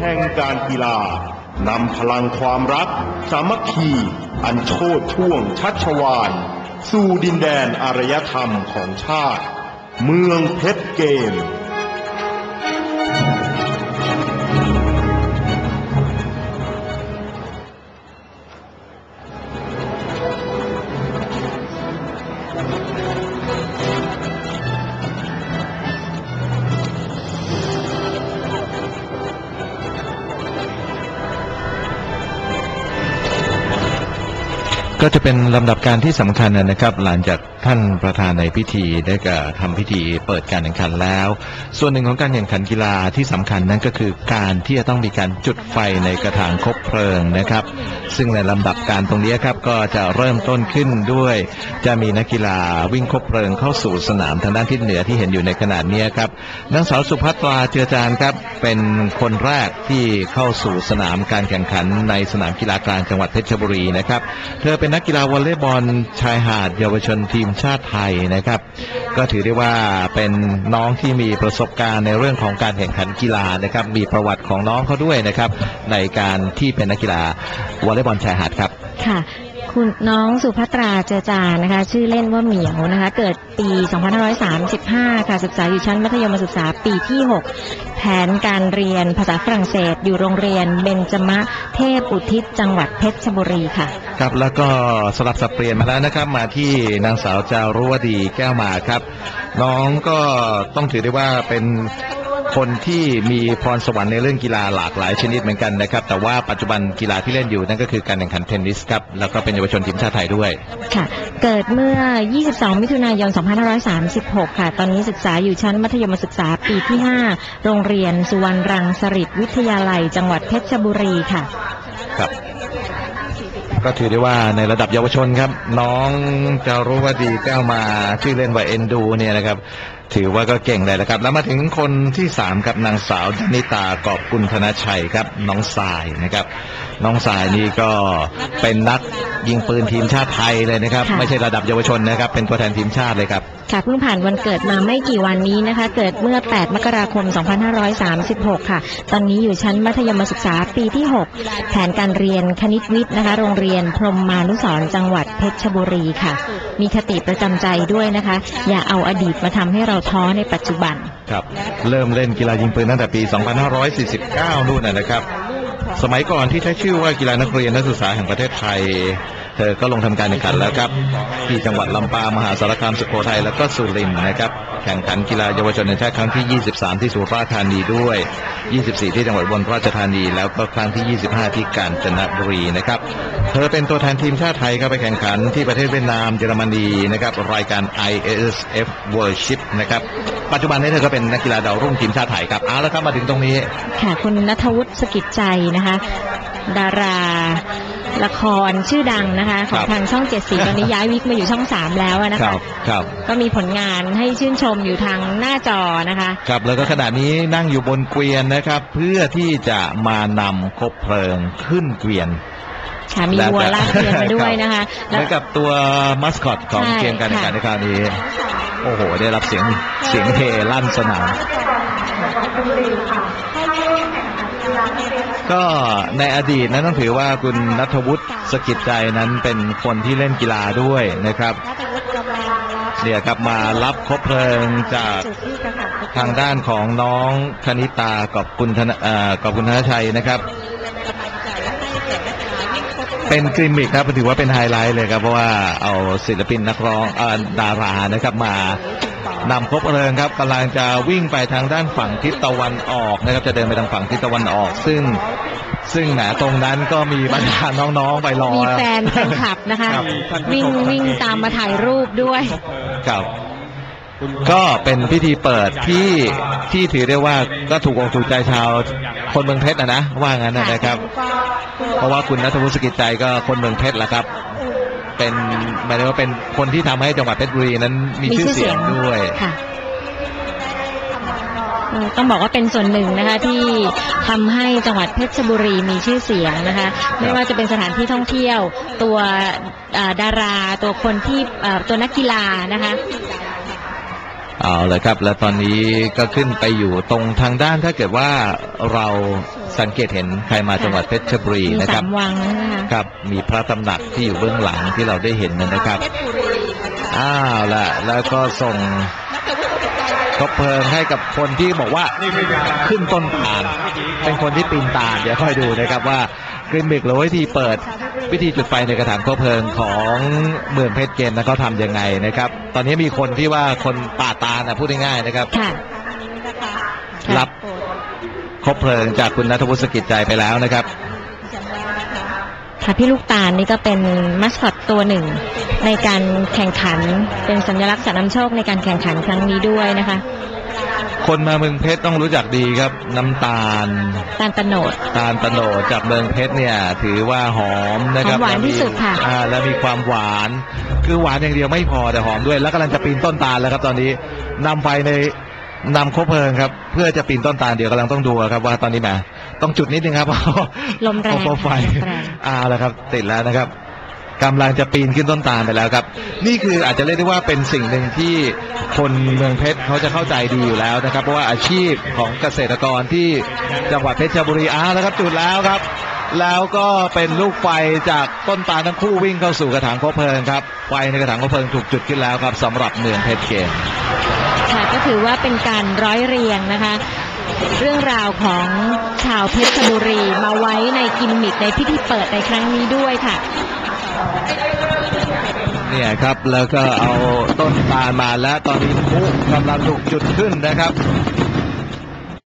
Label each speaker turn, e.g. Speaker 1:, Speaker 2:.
Speaker 1: แห่งการกีฬานำพลังความรัก สามัคคี อันโชดช่วงชัชวาน สู่ดินแดนอารยธรรมของชาติ เมืองเพชรเกม
Speaker 2: ก็จะเป็นลำดับการที่สำคัญนะครับ หลังจากท่านประธานในพิธีได้กระทำพิธีเปิดการแข่งขันแล้ว ส่วนหนึ่งของการแข่งขันกีฬาที่สำคัญนั้นก็คือการที่จะต้องมีการจุดไฟในกระถางคบเพลิงนะครับ ซึ่งในลำดับการตรงนี้ครับก็จะเริ่มต้นขึ้นด้วย จะมีนักกีฬาวิ่งคบเพลิงเข้าสู่สนามทางด้านทิศเหนือที่เห็นอยู่ในขณะนี้ครับนางสาวสุภัตราเจือจานครับเป็นคนแรกที่เข้าสู่สนามการแข่งขันในสนามกีฬากลางจังหวัดเพชรบุรีนะครับ เธอเป็นนักกีฬาวอลเลย์บอลชายหาดเยาวชนทีมชาติไทยนะครับ ก็ถือได้ว่าเป็นน้องที่มีประสบการณ์ในเรื่องของการแข่งขันกีฬานะครับ มีประวัติของน้องเขาด้วยนะครับ ในการที่เป็นนักกีฬาวอลเลย์บอลชายหาดครับ
Speaker 3: ค่ะ คุณน้องสุภัตราเจอจานนะคะ ชื่อเล่นว่าเหมียวนะคะ เกิดปี 2535 ค่ะ ศึกษาอยู่ชั้นมัธยมศึกษาปีที่ 6 แผนการเรียนภาษาฝรั่งเศส อยู่โรงเรียนเบญจมะเทพอุทิศจังหวัดเพชรบุรีค่ะ
Speaker 2: ครับแล้วก็สลับสับเปลี่ยนมาแล้วนะครับ มาที่นางสาวจารุวดีแก้วมาครับ น้องก็ต้องถือได้ว่าเป็น คนที่มีพรสวรรค์ในเรื่องกีฬาหลากหลายชนิดเหมือนกันนะครับ แต่ว่าปัจจุบันกีฬาที่เล่นอยู่นั่นก็คือการแข่งขันเทนนิสครับ แล้วก็เป็นเยาวชนทีมชาติไทยด้วย
Speaker 3: ค่ะ เกิดเมื่อ 22 มิถุนายน 2536 ค่ะ ตอนนี้ศึกษาอยู่ชั้นมัธยมศึกษาปีที่ 5 โรงเรียนสุวรรณรังสฤษวิทยาลัย จังหวัดเพชรบุรีค่ะ
Speaker 2: ครับก็ถือได้ว่าในระดับเยาวชนครับ น้องจารุวดีแก้วมาชื่อเล่นว่าเอ็นดูเนี่ยนะครับ ถือว่าก็เก่งเลยนะครับ แล้วมาถึงคนที่สามครับนางสาวดนิตากอบกุลธนชัยครับน้องสายนะครับ น้องสายนี่ก็เป็นนักยิงปืนทีมชาติไทยเลยนะครับ
Speaker 3: ค่ะ
Speaker 2: ไม่ใช่ระดับเยาวชนนะครับ เป็นตัวแทนทีมชาติเลยครับ
Speaker 3: ค่ะเพิ่งผ่านวันเกิดมาไม่กี่วันนี้นะคะ เกิดเมื่อ 8 มกราคม 2536 ค่ะ ตอนนี้อยู่ชั้นมัธยมศึกษาปีที่ 6 แผนการเรียนคณิตวิทย์นะคะ โรงเรียนพรหมมานุสรณ์จังหวัดเพชรบุรีค่ะ มีคติประจำใจด้วยนะคะ อย่าเอาอดีตมาทำให้เราท้อในปัจจุบัน
Speaker 2: ครับ เริ่มเล่นกีฬายิงปืนตั้งแต่ปี 2549 นู่นนะนะครับ สมัยก่อนที่ใช้ชื่อว่ากีฬานักเรียนนักศึกษาแห่งประเทศไทย เธอก็ลงทำการแข่งขันแล้วครับ ที่จังหวัดลำปางมหาสารคามสุโขทัยแล้วก็สุรินทร์นะครับ แข่งขันกีฬาเยาวชนแห่งชาติครั้งที่ 23 ที่สุราษฎร์ธานีด้วย 24 ที่จังหวัดอุบลราชธานี แล้วก็ครั้งที่ 25 ที่กาญจนบุรีนะครับ เธอเป็นตัวแทนทีมชาติไทยครับไปแข่งขันที่ประเทศเวียดนามเยอรมนีนะครับรายการ ISF Worldship นะครับ ปัจจุบันนี้เธอก็เป็นนักกีฬาดาวรุ่งทีมชาติไทยครับเอาละครับมาถึงตรงนี้
Speaker 3: ค่ะคุณนัทวุฒิสกิจใจนะคะ ดาราละครชื่อดังนะคะ ขอ
Speaker 2: ค
Speaker 3: ง
Speaker 2: รับ
Speaker 3: ทางช่องเจ็ดสีตอนนี้ย้ายวิกมาอยู่ช่องสามแล้วอะนะ
Speaker 2: ครั
Speaker 3: คะ
Speaker 2: บครับ
Speaker 3: ก็มีผลงานให้ชื่นชมอยู่ทางหน้าจอนะคะ
Speaker 2: ครับแล้วก็ขณะนี้นั่งอยู่บนเกวียนนะครับ เพื่อที่จะมานำคบเพลิงขึ้นเกวียน
Speaker 3: ค่ะมีวัวลากเกวียนมาด้วยนะคะ
Speaker 2: เหมือนกับตัวมัสคอตของ
Speaker 3: ใช่
Speaker 2: เกมการแข่งขันใน
Speaker 3: ค่ะ
Speaker 2: คราวนี้ โอ้โห ได้รับเสียงเสียงเฮลั่นสนามก็ในอดีตนั้นต้องถือว่าคุณนัทวุฒิสกิจใจนั้นเป็นคนที่เล่นกีฬาด้วยนะครับเนี่ยครับมารับคบเพลิงจากทางด้านของน้องคณิตากับคุณธนเอ่อกับคุณธนชัยนะครับ เป็นกริมมิกครับถือว่าเป็นไฮไลท์เลยครับ เพราะว่าเอาศิลปินนักร้องเอ่อดารานะครับมานำคบเพลิงครับกำลังจะวิ่งไปทางด้านฝั่งทิศตะวันออกนะครับ จะเดินไปทางฝั่งทิศตะวันออก ซึ่งซึ่งแหมตรงนั้นก็มีบรรดาน้องๆไปรอ
Speaker 3: มีแฟนแฟนคลับนะคะ
Speaker 2: ครับ
Speaker 3: วิ่งวิ่งตามมาถ่ายรูปด้วย
Speaker 2: ครับ ก็เป็นพิธีเปิดที่ที่ถือได้ว่าก็ถูกอกถูกใจชาวคนเมืองเพชรนะนะว่างั้นนะนะครับ เพราะว่าคุณนัทวุฒิสกิจใจก็คนเมืองเพชรแหละครับ เป็นหมายถึงว่าเป็นคนที่ทำให้จังหวัดเพชรบุรีนั้นมีชื่อเสียงด้วย
Speaker 3: ค่ะต้องบอกว่าเป็นส่วนหนึ่งนะคะที่ทำให้จังหวัดเพชรบุรีมีชื่อเสียงนะคะ ไม่ว่าจะเป็นสถานที่ท่องเที่ยว ตัวดารา ตัวคนที่ตัวนักกีฬานะคะ
Speaker 2: เอาเลยครับ แล้วตอนนี้ก็ขึ้นไปอยู่ตรงทางด้านถ้าเกิดว่าเราสังเกตเห็นใครมาจังหวัดเพชรบุรี
Speaker 3: มี
Speaker 2: นะค
Speaker 3: สา
Speaker 2: รับ
Speaker 3: มวังนะคะ
Speaker 2: ครับมีพระตำหนักที่อยู่เบื้องหลังที่เราได้เห็นนะครับอ้าวละแล้วก็ส่งคบเพลิงให้กับคนที่บอกว่าขึ้นต้นตาลเป็นคนที่ปีนตาลเดี๋ยวค่อยดูนะครับว่า กริมมิกหรือวิธีเปิด วิธีจุดไฟในกระถางคบเพลิงของเมืองเพชรเกมนะเขาทำยังไงนะครับ ตอนนี้มีคนที่ว่าคนป่าตาลนะพูดง่ายๆนะครับ
Speaker 3: ค่ะ
Speaker 2: รับคบเพลิงจากคุณนัทวุฒิสกิจใจไปแล้วนะครับ
Speaker 3: ค่ะพี่ลูกตาลนี่ก็เป็นมัสคอตตัวหนึ่ง ในการแข่งขันเป็นสัญลักษณ์สัตว์นำโชคในการแข่งขันครั้งนี้ด้วยนะคะ
Speaker 2: คนมาเมืองเพชรต้องรู้จักดีครับ น้ำตาล
Speaker 3: ตาลตะโนด
Speaker 2: ตาลตะโนดจากเมืองเพชรเนี่ย ถือว่าหอมนะครับ
Speaker 3: หอมหวานที่สุดค่ะ
Speaker 2: อ่าแล้วมีความหวาน คือหวานอย่างเดียวไม่พอแต่หอมด้วย แล้วกำลังจะปีนต้นตาลแล้วครับตอนนี้นำไฟในนำคบเพลิงครับ เพื่อจะปีนต้นตาลเดี๋ยวกำลังต้องดูครับว่าตอนนี้แหม ต้องจุดนิดนึงครับ
Speaker 3: ลมแรง
Speaker 2: เพราะไฟ
Speaker 3: แรง
Speaker 2: อ่าแล้วครับ ติดแล้วนะครับกำลังจะปีนขึ้นต้นตาลไปแล้วครับ นี่คืออาจจะเรียกได้ว่าเป็นสิ่งหนึ่งที่คนเมืองเพชรเขาจะเข้าใจดีอยู่แล้วนะครับ เพราะว่าอาชีพของเกษตรกรที่จังหวัดเพชรบุรีอ้าวแล้วครับจุดแล้วครับ แล้วก็เป็นลูกไฟจากต้นตาลทั้งคู่วิ่งเข้าสู่กระถางคบเพลิงครับไฟในกระถางคบเพลิงถูกจุดขึ้นแล้วครับสำหรับเมืองเพชรเกม
Speaker 3: ค่ะก็ถือว่าเป็นการร้อยเรียงนะคะ เรื่องราวของชาวเพชรบุรีมาไว้ในกิมมิคในพิธีเปิดในครั้งนี้ด้วยค่ะ
Speaker 2: เนี่ยครับแล้วก็เอาต้นตาลมาแล้วตอนนี้พุกำลังถูกจุดขึ้นนะครับ